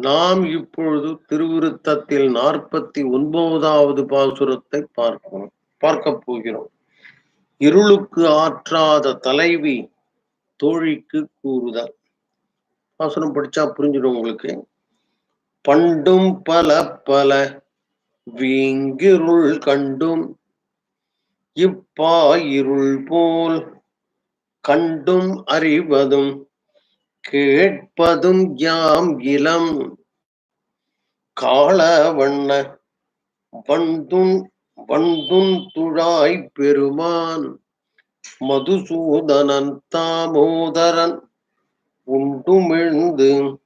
நாம் இப்பொழுது திருவிருத்தத்தில் நாற்பத்தி ஒன்பதாவது பாசுரத்தை பார்க்கிறோம் பார்க்க போகிறோம். இருளுக்கு ஆற்றாத தலைவி தோழிக்கு கூறுதல். பாசுரம் படிச்சா புரிஞ்சிடும் உங்களுக்கு. பண்டும் பல பல வீங்கிருள் கண்டும் இப்பா இருள் போல் கண்டும் அறிவதும் கேட்பதும் யாம் இளம். காள வண்ண வண்டுன் வண்டுன் துழாய் பெருமான் மதுசூதனன் தாமோதரன் உண்டுமிழ்ந்து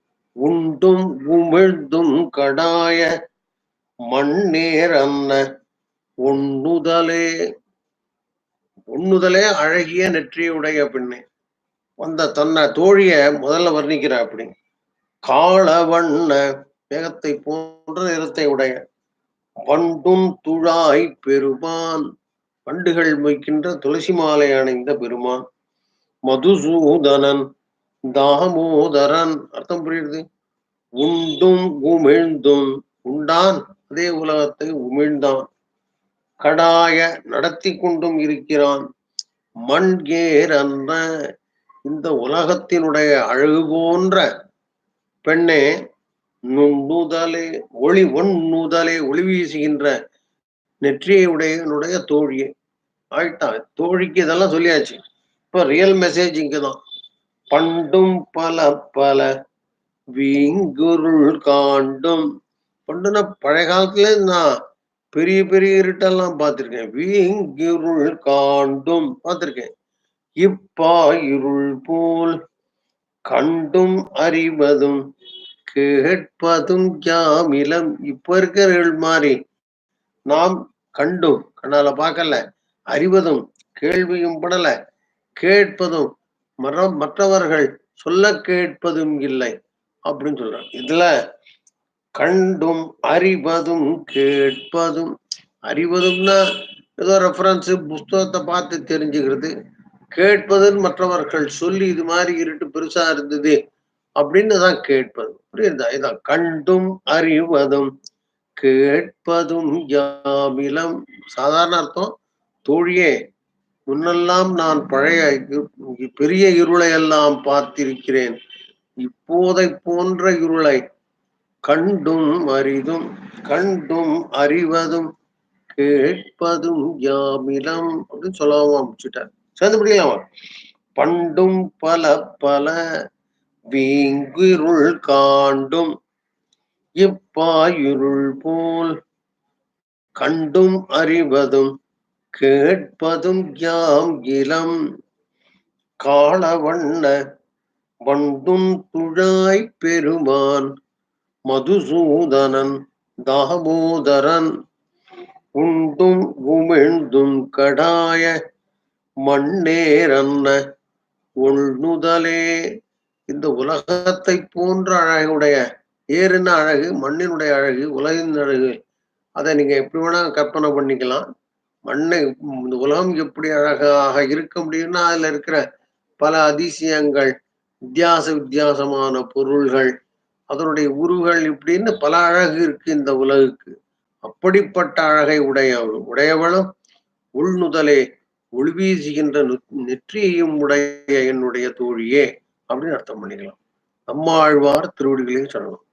உண்டும் உமிழ்ந்தும் கடாய மண்ணேரன்ன ஒண்ணுதலே. ஒண்ணுதலே அழகிய நெற்றியுடைய பெண்ணே. வந்த தன்னை தோழிய முதல்ல வர்ணிக்கிற அப்படி. காள வண்ண மேகத்தை போன்ற நிறத்தை உடைய பண்டும் துழாய் பெருமான். பண்டுகள் மொய்க்கின்ற துளசி மாலை அணிந்த பெருமான். மதுசூதனன் தாமோதரன். அர்த்தம் புரியுது? உண்டும் உமிழ்ந்தும் உண்டான். அதே உலகத்தை உமிழ்ந்தான். கடாய நடத்தி கொண்டும் இருக்கிறான். மண்கேர் அன்ற இந்த உலகத்தினுடைய அழகு போன்ற பெண்ணே நுண்ணுதலே ஒளி ஒண்ணுதலே ஒளி வீசுகின்ற நெற்றியை உடையனுடைய தோழியை. ஆயிட்டான். தோழிக்கு இதெல்லாம் சொல்லியாச்சு. இப்ப ரியல் மெசேஜ் இங்கதான். பண்டும் பல பல வீங்குருள் காண்டும். பண்டுனா பழைய காலத்துல நான் பெரிய பெரிய இருட்டெல்லாம் பார்த்திருக்கேன். வீங்கிருள் காண்டும் பார்த்திருக்கேன். இப்பா இருள் போல் கண்டும் அறிவதும் கேட்பதும் யாமிலம். இப்ப இருக்கிறவர்கள் மாதிரி நாம் கண்டும் கண்ணால பார்க்கல அறிவதும் கேள்வியும் படல. கேட்பதும் மற்றவர்கள் சொல்ல கேட்பதும் இல்லை அப்படின்னு சொல்றாங்க இதுல கண்டும் அறிவதும் கேட்பதும் அறிவதும்னா ஏதோ ரெஃபரன்ஸ் புஸ்தகத்தை பார்த்து தெரிஞ்சுக்கிறது. கேட்பதுன்னு மற்றவர்கள் சொல்லி இது மாதிரி இருட்டு பெருசா இருந்தது. அப்படின்னு தான் கேட்பது புரியுதா? இதான் கண்டும் அறிவதும் கேட்பதும் யாமிலம் சாதாரண அர்த்தம் தோழியே முன்னெல்லாம் நான் பழைய பெரிய இருளை எல்லாம் பார்த்திருக்கிறேன். இப்போதை போன்ற இருளை கண்டும் அரிதும் கண்டும் அறிவதும் கேட்பதும் யாமிலம் அப்படின்னு சொல்லாம அமைச்சுட்டார். சேர்ந்து பிடிக்கலாமா? பண்டும் பல பல வீங்குருள் காண்டும் இப்பாயுருள் போல் கண்டும் அறிவதும் கேட்பதும் யாம் இளம். காளவண்ண வண்டும் துழாய் பெருமான் மதுசூதனன் தாமோதரன். உண்டும் உமிழ்ந்தும் கடாய மண்ணேரன்ன உள்நுதலே இந்த உலகத்தை போன்ற அழகுடைய ஏறுன அழகு மண்ணினுடைய அழகு உலகின் அழகு அதை நீங்க எப்படி வேணா கற்பனை பண்ணிக்கலாம். மண்ணை இந்த உலகம் எப்படி அழகாக இருக்க முடியும்னா அதுல இருக்கிற பல அதிசயங்கள் வித்தியாச வித்தியாசமான பொருள்கள் அதனுடைய உருகள் இப்படின்னு பல அழகு இருக்கு இந்த உலகுக்கு. அப்படிப்பட்ட அழகை உடைய உடையவளும் உள்நுதலே ஒளிவீசுகின்ற நெற்றியையும் உடைய என்னுடைய தோழியே. அப்படின்னு அர்த்தம் பண்ணிக்கலாம். அம்மாழ்வார் திருவடிகளையும் சொல்லணும்.